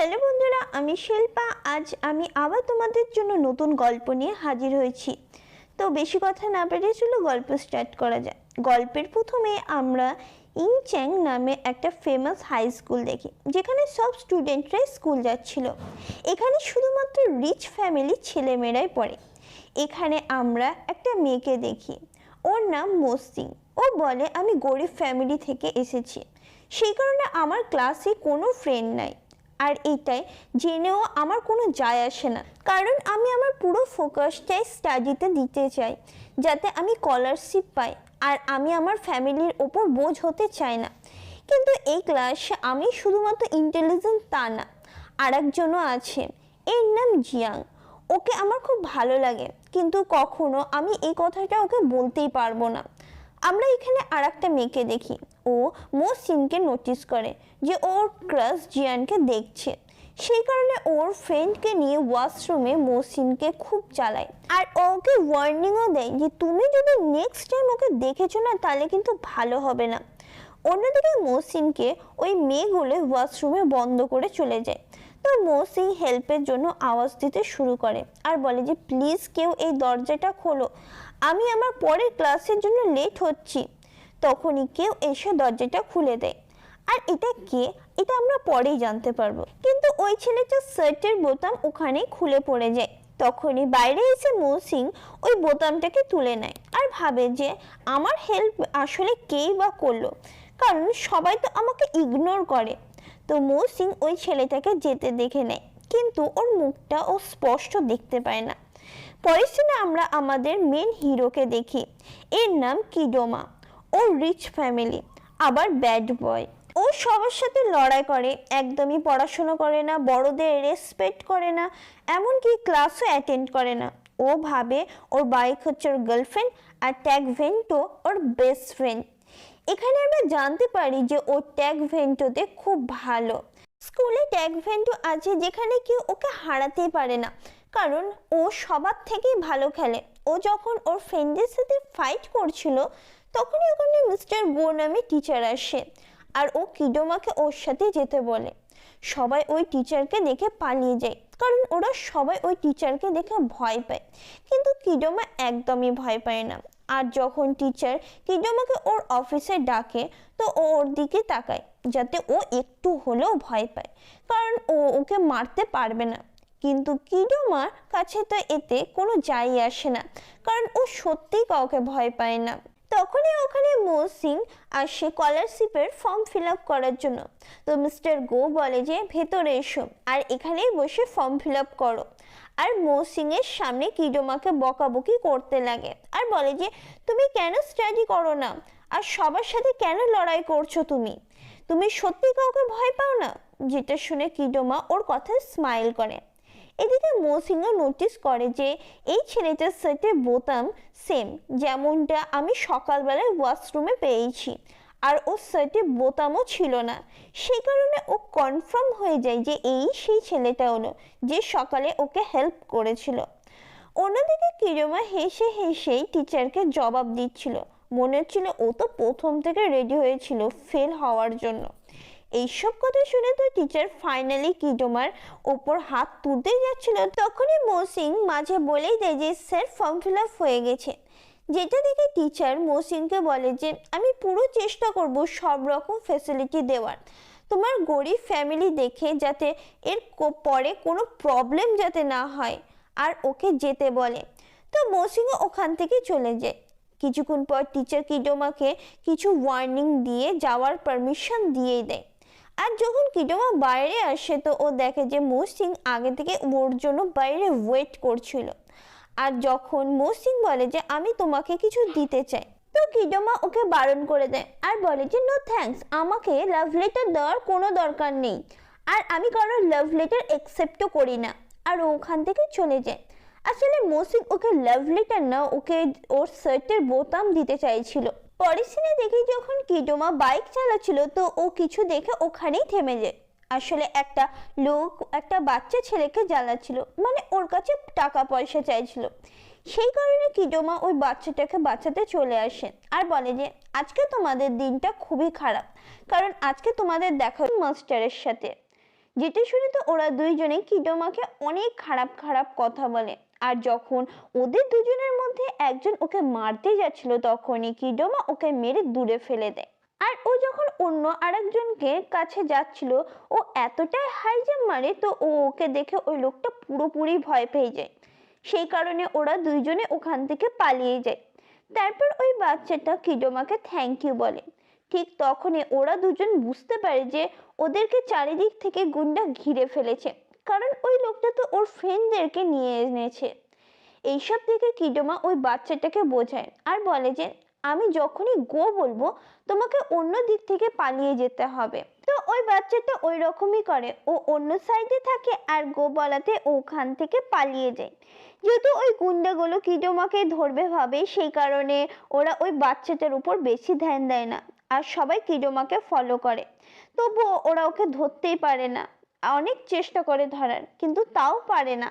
Hello বন্ধুরা, আমি শিল্পা। আজ আমি আবার তোমাদের জন্য নতুন গল্প নিয়ে হাজির হয়েছি। তো বেশি কথা না পেরে চলো গল্প স্টার্ট করা যায় গল্পের প্রথমে আমরা ইনচ্যাং নামে একটা ফেমাস হাই স্কুল দেখি, যেখানে সব স্টুডেন্টরাই স্কুল যাচ্ছিল। এখানে শুধুমাত্র রিচ ফ্যামিলি ছেলেমেয়েরাই পড়ে। এখানে আমরা একটা মেয়েকে দেখি। ওর নাম মসিং। ও বলে, আমি গরিব ফ্যামিলি থেকে এসেছি। সেই কারণে আমার ক্লাসে কোনো ফ্রেন্ড নাই। আর এটাই জেনেও আমার কোনো যায় আসে না। কারণ আমি আমার পুরো ফোকাসটাই স্টাডিতে দিতে চাই, যাতে আমি স্কলারশিপ পাই আর আমি আমার ফ্যামিলির ওপর বোঝ হতে চাই না। কিন্তু এই ক্লাসে আমি শুধুমাত্র ইন্টেলিজেন্ট তা না আর একজনও আছে, এর নাম জিয়াং। ওকে আমার খুব ভালো লাগে, কিন্তু কখনো আমি এই কথাটা ওকে বলতেই পারব না। আমরা এখানে আর একটা মেয়েকে দেখি। ও মোসিনকে নোটিস করে যে ওর ক্রাশ জিয়ানকে দেখছে। সেই কারণে ওর ফ্রেন্ডকে নিয়ে ওয়াশরুমে মোসিনকে খুব চালায় আর ওকে ওয়ার্নিংও দেয় যে তুমি যদি নেক্সট টাইম ওকে দেখেছ না, তাহলে কিন্তু ভালো হবে না। অন্যদিকে মহসিনকে ওই মেয়েগুলো ওয়াশরুমে বন্ধ করে চলে যায়। তো মহসিন হেল্পের জন্য আওয়াজ দিতে শুরু করে। আর বলে যে প্লিজ কেউ এই দরজাটা খোলো। আমি আমার পরের ক্লাসের জন্য লেট হচ্ছি। তখনই কেউ এসে দরজাটা খুলে দেয়। আর এটা কে? এটা আমরা পরেই জানতে পারব। কিন্তু ওই ছেলেটার শার্টের বোতাম ওখানেই খুলে পড়ে যায়। তখনই বাইরে এসে মৌসিং ওই বোতামটাকে তুলে নেয় আর ভাবে যে আমার হেল্প আসলে কেই বা করল। কারণ সবাই তো আমাকে ইগনোর করে। তো মৌসিং ওই ছেলেটাকে যেতে দেখে নেয়। কিন্তু ওর মুখটা ও স্পষ্ট দেখতে পায় না। পরের সিনে আমরা আমাদের মেন হিরোকে দেখি। এর নাম কিডোমা। ও রিচ ফ্যামিলি আবার ব্যাড বয় ও সবার সাথে লড়াই করে, একদমই পড়াশোনা করে না, বড়দের রেসপেক্ট করে না, এমনকি ক্লাসও অ্যাটেন্ড করে না। ও ভাবে ওর বাইক হচ্ছে ওর গার্লফ্রেন্ড আর ট্যাগ ভেন্টো ওর বেস্ট ফ্রেন্ড এখানে আমরা জানতে পারি যে ও ট্যাগ ভেন্টোতে খুব ভালো। স্কুলে ট্যাগ ভেন্টো আছে যেখানে কেউ ওকে হারাতে পারে না। কারণ ও সবার থেকেই ভালো খেলে। ও যখন ওর ফ্রেন্ডের সাথে ফাইট করছিল, তখনই ওখানে মিস্টার গো নামে টিচার আসে আর ও কিডোমাকে ওর সাথে যেতে বলে। সবাই ওই টিচারকে দেখে পালিয়ে যায়, কারণ ওরা সবাই ওই টিচারকে দেখে ভয় পায়। কিন্তু কিডোমা একদমই ভয় পায় না। আর যখন টিচার কিডোমাকে ওর অফিসে ডাকে, তো ও ওর দিকে তাকায়, যাতে ও একটু হলেও ভয় পায়। কারণ ও ওকে মারতে পারবে না। কিন্তু কিডোমার কাছে তো এতে কোনো যাই আসে না, কারণ ও সত্যিই কাউকে ভয় পায় না। তখনই ওখানে মৌসিং আসে স্কলারশিপের ফর্ম ফিল আপ করার জন্য। তো মিস্টার গো বলে যে, ভেতরে এসো আর এখানেই বসে ফর্ম ফিল আপ করো। আর মৌসিং এর সামনে কিডোমাকে বকাবকি করতে লাগে আর বলে যে, তুমি কেন স্টাডি করো না? আর সবার সাথে কেন লড়াই করছ তুমি? তুমি সত্যি কাউকে ভয় পাও না? যেটা শুনে কিডোমা ওর কথায় স্মাইল করে। এদিকে মৌসিংহ নোটিস করে যে এই ছেলেটার সাথে বোতাম সেম যেমনটা আমি সকালবেলায় ওয়াশরুমে পেয়েছি। আর ওর সাথে বোতামও ছিল না। সেই কারণে ও কনফার্ম হয়ে যায় যে এই সেই ছেলেটা হলো, যে সকালে ওকে হেল্প করেছিল। অন্যদিকে কিরমা হেসে হেসেই টিচারকে জবাব দিচ্ছিল। মনে হচ্ছিল ও তো প্রথম থেকে রেডি হয়েছিল ফেল হওয়ার জন্য। এইসব কথা শুনে তো টিচার ফাইনালি কিডোমার ওপর হাত তুলতে যাচ্ছিল। তখনই মৌসিং মাঝে বলেই দেয় যে, স্যার ফর্ম ফিল আপ হয়ে গেছে। যেটা দেখে টিচার মৌসিংকে বলে যে, আমি পুরো চেষ্টা করব সব রকম ফেসিলিটি দেওয়ার। তোমার গরিব ফ্যামিলি দেখে যাতে এর পরে কোনো প্রবলেম যাতে না হয়, আর ওকে যেতে বলে। তো মৌসিংও ওখান থেকে চলে যায়। কিছুক্ষণ পর টিচার কিডোমাকে কিছু ওয়ার্নিং দিয়ে যাওয়ার পারমিশন দিয়েই দেয়। আর যখন কিডোমা বাইরে আসে, তো ও দেখে যে মৌসিং আগে থেকে ওর জন্য বাইরে ওয়েট করছিল। আর যখন মৌসিং বলে যে, আমি তোমাকে কিছু দিতে চাই, তো কিডোমা ওকে বারণ করে দেয় আর বলে যে নো থ্যাঙ্কস আমাকে লাভ লেটার দেওয়ার কোনো দরকার নেই। আর আমি কারোর লাভ লেটার অ্যাকসেপ্টও করি না। আর ওখান থেকে চলে যায়। আসলে মৌসিক ওকে লাভ লেটার না, ওকে ওর শার্টের বোতাম দিতে চাইছিল। পরের সিনে দেখি যখন কিডোমা বাইক চালাচ্ছিল, তো ও কিছু দেখে ওখানেই থেমে যায়। আসলে একটা লোক, একটা বাচ্চা ছেলেকে জ্বালাচ্ছিল মানে ওর কাছে টাকা পয়সা চাইছিল। সেই কারণে কিডোমা ওই বাচ্চাটাকে বাঁচাতে চলে আসে আর বলে যে, আজকে তোমাদের দিনটা খুবই খারাপ, কারণ আজকে তোমাদের দেখা মাস্টারের সাথে। যেটা শুনে তো ওরা দুইজনে কিডোমাকে অনেক খারাপ খারাপ কথা বলে। আর যখন ওদের দুজনের মধ্যে একজন ওকে মারতে যাচ্ছিল, তখনই কিডোমা ওকে মেরে দূরে ফেলে দেয়। আর ও যখন অন্য আরেকজনকে কাছে যাচ্ছিল, ও এতটাই হাই জাম্প মারে, তো ও ওকে দেখে ওই লোকটা পুরোপুরি ভয় পেয়ে যায়। সেই কারণে ওরা দুইজনে ওখান থেকে পালিয়ে যায়। তারপর ওই বাচ্চাটা কিডোমাকে থ্যাংক ইউ বলে। ঠিক তখনই ওরা দুজন বুঝতে পারে যে ওদেরকে চারিদিক থেকে গুন্ডা ঘিরে ফেলেছে। কারণ ওই লোকটা তো ওর ফ্রেন্ডদেরকে নিয়ে এনেছে। এইসব থেকে কিডোমা ওই বাচ্চাটাকে বোঝায় আর বলে যে, আমি যখনই গো বলব, তোমাকে অন্য দিক থেকে পালিয়ে যেতে হবে। তো ওই বাচ্চাটা ওই রকমই করে। ও অন্য সাইডে থাকে আর গো বলাতে ওখান থেকে পালিয়ে যায়। যেহেতু ওই গুন্ডাগুলো কিডোমাকে ধরবে ভাবে, সেই কারণে ওরা ওই বাচ্চাটার উপর বেশি ধ্যান দেয় না। আর সবাই কিডোমাকে ফলো করে। তবুও ওরা ওকে ধরতেই পারে না। অনেক চেষ্টা করে ধরার, কিন্তু তাও পারে না।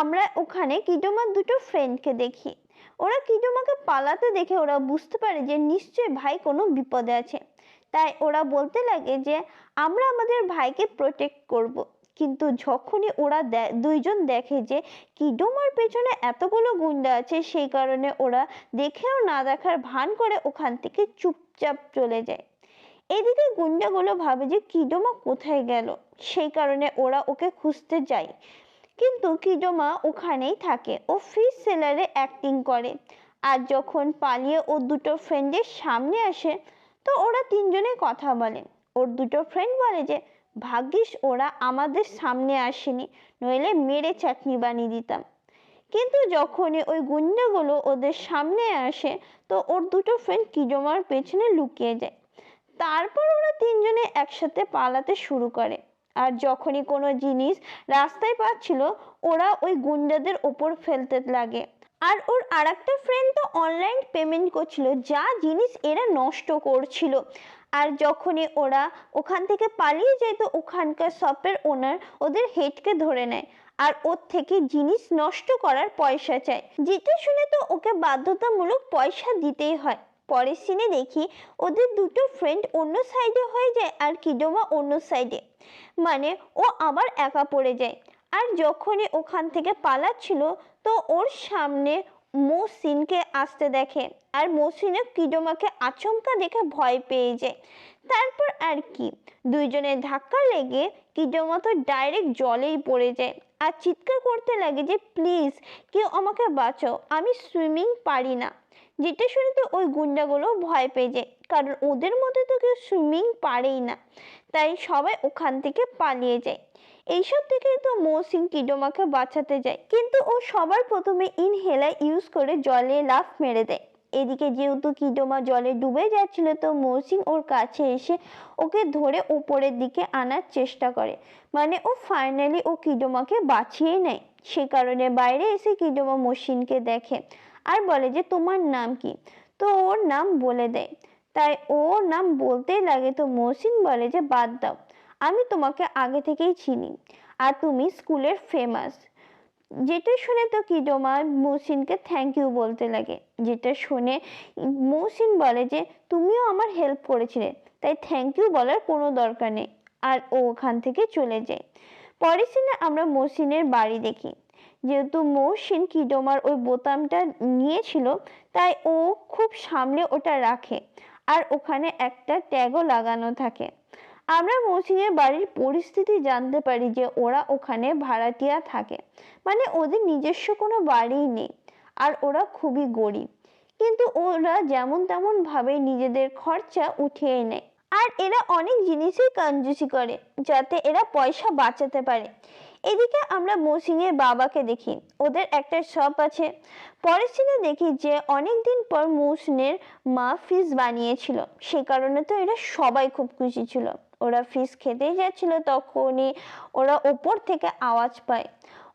আমরা ওখানে কিডোমার দুটো ফ্রেন্ডকে দেখি। ওরা কিডোমাকে পালাতে দেখে ওরা বুঝতে পারে যে নিশ্চয়ই ভাই কোনো বিপদে আছে। তাই ওরা বলতে লাগে যে, আমরা আমাদের ভাইকে প্রোটেক্ট করব। কিন্তু যখনই ওরা দুইজন দেখে যে কিডোমার পেছনে এতগুলো গুন্ডা আছে, সেই কারণে ওরা দেখেও না দেখার ভান করে ওখান থেকে চুপচাপ চলে যায়। এদিকে গুন্ডাগুলো ভাবে যে কিডোমা কোথায় গেল। সেই কারণে ওরা ওকে খুঁজতে যায়। কিন্তু কিডোমা ওখানেই থাকে। ও ফিশ সেলারে অ্যাক্টিং করে। আর যখন পালিয়ে ওর দুটো ফ্রেন্ডের সামনে আসে, তো ওরা তিনজনে কথা বলে। ওর দুটো ফ্রেন্ড বলে যে, ভাগ্যিস ওরা আমাদের সামনে আসেনি, নইলে মেরে চাটনি বানিয়ে দিতাম। কিন্তু যখনই ওই গুন্ডাগুলো ওদের সামনে আসে, তো ওর দুটো ফ্রেন্ড কিডোমার পেছনে লুকিয়ে যায়। তারপর ওরা তিনজনে একসাথে পালাতে শুরু করে। আর যখনই কোনো জিনিস রাস্তায় পাচ্ছিল, ওরা ওই গুন্ডাদের ওপর ফেলতে লাগে। আর ওর আর একটা ফ্রেন্ড তো অনলাইন পেমেন্ট করছিল, যা জিনিস এরা নষ্ট করছিল। আর যখনই ওরা ওখান থেকে পালিয়ে যায়, তো ওখানকার শপের ওনার ওদের হেডকে ধরে নেয়। আর ওর থেকে জিনিস নষ্ট করার পয়সা চায়। যেটা শুনে তো ওকে বাধ্যতামূলক পয়সা দিতেই হয়। পরের সিনে দেখি ওদের দুটো ফ্রেন্ড অন্য সাইডে হয়ে যায় আর কিডোমা অন্য সাইডে মানে ও আবার একা পড়ে যায়। আর যখনই ওখান থেকে পালাচ্ছিল, তো ওর সামনে মৌসিনকে আসতে দেখে। আর মৌসিনে কিডোমাকে আচমকা দেখে ভয় পেয়ে যায়। তারপর আর কি, দুইজনের ধাক্কা লেগে কিডোমা তো ডাইরেক্ট জলেই পড়ে যায়। আর চিৎকার করতে লাগে যে প্লিজ কেউ আমাকে বাঁচাও, আমি সুইমিং পারি না। যেটা শুনে তো ওই গুন্ডাগুলো ভয় পেয়ে যায়। কারণ ওদের মধ্যে তো কেউ সুইমিং পারেই না। তাই সবাই ওখান থেকে পালিয়ে যায়। এইসব থেকে তো মৌসিং কিডোমাকে বাঁচাতে যায়। কিন্তু ও সবার প্রথমে ইনহেলার ইউজ করে জলে লাফ মেরে দেয়। এদিকে যেহেতু কিডোমা জলে ডুবে যাচ্ছিল, তো মৌসিং ওর কাছে এসে ওকে ধরে উপরের দিকে আনার চেষ্টা করে। মানে ও ফাইনালি ও কিডোমাকে বাঁচিয়ে নেয়। সে কারণে বাইরে এসে কিডোমা মৌসিনকে দেখে। আর বলে যে তোমার নাম কি? তো ওর নাম বলে দেয়। তাই ওর নাম বলতেই লাগে তো মহসিন বলে যে বাদ দাও। আমি তোমাকে আগে থেকেই চিনি আর তুমি স্কুলের ফেমাস যেটা শুনে তো কিডোমা মৌসিনকে থ্যাংক ইউ বলতে লাগে। যেটা শুনে মৌসিন বলে যে তুমিও আমার হেল্প করেছিলে। তাই থ্যাংক ইউ বলার কোনো দরকার নেই। আর ও ওখান থেকে চলে যায়। পরের সিনে আমরা মৌসিনের বাড়ি দেখি। যেহেতু মৌসিন কিডোমার ওই বোতামটা নিয়েছিল, তাই ও খুব সামলে ওটা রাখে আর ওখানে একটা ট্যাগও লাগানো থাকে। আমরা মৌসিনের বাড়ির পরিস্থিতি জানতে পারি যে ওরা ওখানে ভাড়াটিয়া থাকে। মানে ওদের নিজস্ব কোনো বাড়ি নেই আর ওরা খুবই গরিব। কিন্তু ওরা যেমন তেমন ভাবে নিজেদের খরচা উঠিয়ে নেয়। আর এরা অনেক জিনিসই কঞ্জুসি করে যাতে এরা পয়সা বাঁচাতে পারে। এদিকে আমরা মৌসিনের বাবাকে দেখি। ওদের একটা শপ আছে। পরের সিনে দেখি যে অনেকদিন পর মৌসিনের মা ফিস বানিয়েছিল। সে কারণে তো এরা সবাই খুব খুশি ছিল। ওরা ফিস খেতেই যাচ্ছিল তখনই ওরা ওপর থেকে আওয়াজ পায়।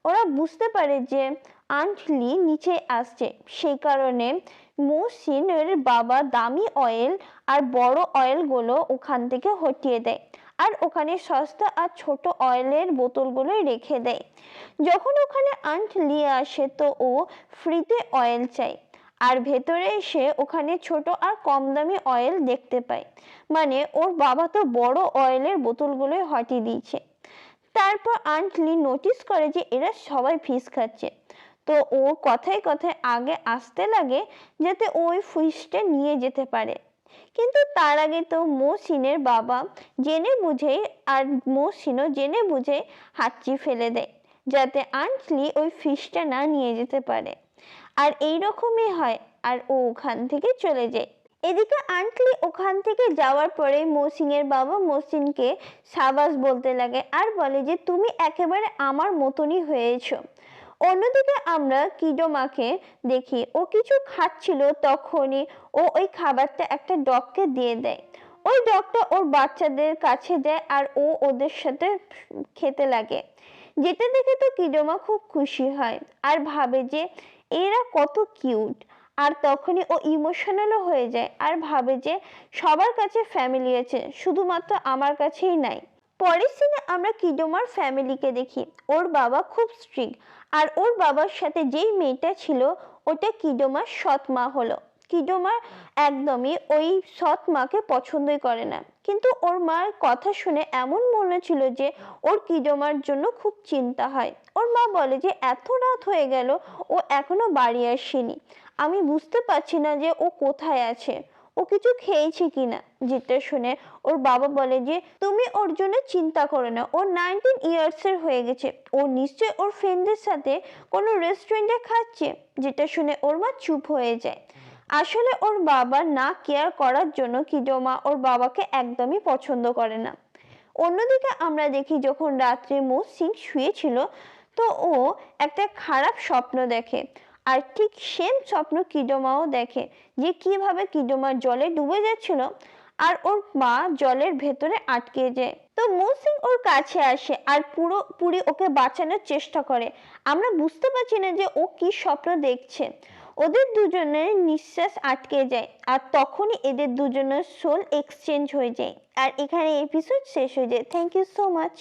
ওরা বুঝতে পারে যে আন্টলি নিচে আসছে। সেই কারণে মৌসিনের বাবা দামি অয়েল আর বড় অয়েলগুলো ওখান থেকে হটিয়ে দেয়। আর ওখানে সস্তা আর ছোট অয়েলের বোতলগুলো রেখে দেয়। যখন ওখানে আন্ট নিয়ে আসে তো ও ফ্রিতে অয়েল চাই আর ভেতরে এসে ওখানে ছোট আর কম দামি অয়েল দেখতে পায়। মানে ওর বাবা তো বড় অয়েলের বোতলগুলোই হটিয়ে দিয়েছে। তারপর আন্টলি নোটিস করে যে এরা সবাই ফিস খাচ্ছে। তো ও কথায় কথায় আগে আসতে লাগে যাতে ওই ফিসটা নিয়ে যেতে পারে। কিন্তু তার আগে তো মৌসিনের বাবা জেনে বুঝেই আর মৌসিনও জেনে বুঝে হাঁচি ফেলে দেয়, যাতে আন্টলি ওই ফিসটা না নিয়ে যেতে পারে। আর এই রকমই হয়, আর ও ওখান থেকে চলে যায়। এদিকে আন্টলি ওখান থেকে যাওয়ার পরে মৌসিনের বাবা মৌসিনকে সাবাস বলতে লাগে আর বলে যে, তুমি একেবারে আমার মতনই হয়েছো। অন্যদিকে আমরা কিডোমাকে দেখি। ও কিছু খাচ্ছিল তখনই ও ওই খাবারটা একটা ডগকে দিয়ে দেয়। ওই ডগটা ওর বাচ্চাদের কাছে যায় আর ও ওদের সাথে খেতে লাগে। যেটা দেখে তো কিডোমা খুব খুশি হয় আর ভাবে যে এরা কত কিউট। আর তখনই ও ইমোশনালও হয়ে যায় আর ভাবে যে সবার কাছে ফ্যামিলি আছে, শুধুমাত্র আমার কাছেই নাই। পরের সিনে আমরা কিডোমার ফ্যামিলিকে দেখি। ওর বাবা খুব স্ট্রিক্ট আর ওর বাবার সাথে যেই মেয়েটা ছিল, ওটা কিডোমার সৎ মা হলো। কিডোমার একদমই ওই সৎ মাকে পছন্দই করে না। কিন্তু ওর মার কথা শুনে এমন মনে ছিল যে, ওর কিডোমার জন্য খুব চিন্তা হয়। ওর মা বলে যে, এত রাত হয়ে গেল, ও এখনও বাড়ি আসেনি। আমি বুঝতে পারছি না যে ও কোথায় আছে। ও কিছু খেয়েছে কিনা? যেটা শুনে ওর বাবা বলে যে, তুমি ওর জন্য চিন্তা করো না। ও নাইনটিন ইয়ার্স এর হয়ে গেছে। ও নিশ্চয় ওর ফ্রেন্ডদের সাথে কোনো রেস্টুরেন্টে খাচ্ছে। যেটা শুনে ওর মা চুপ হয়ে যায়। আসলে ওর বাবা না কেয়ার করার জন্য কিডোমা ওর বাবাকে একদমই পছন্দ করে না। অন্যদিকে আমরা দেখি যখন রাত্রে মো সিং শুয়েছিল, তো ও একটা খারাপ স্বপ্ন দেখে। আর ঠিক সেম স্বপ্ন কিডোমাও দেখে যে কীভাবে কিডোমা জলে ডুবে যাচ্ছিল আর ওর মা জলের ভেতরে আটকে যায়। তো মুসিং ওর কাছে আসে আর পুরো, পুরি ওকে বাঁচানোর চেষ্টা করে। আমরা বুঝতে পারছি না যে ও কি স্বপ্ন দেখছে। ওদের দুজনের নিঃশ্বাস আটকে যায় আর তখনই এদের দুজনের সোল এক্সচেঞ্জ হয়ে যায়। আর এখানে এপিসোড শেষ হয়ে যায়। Thank you so much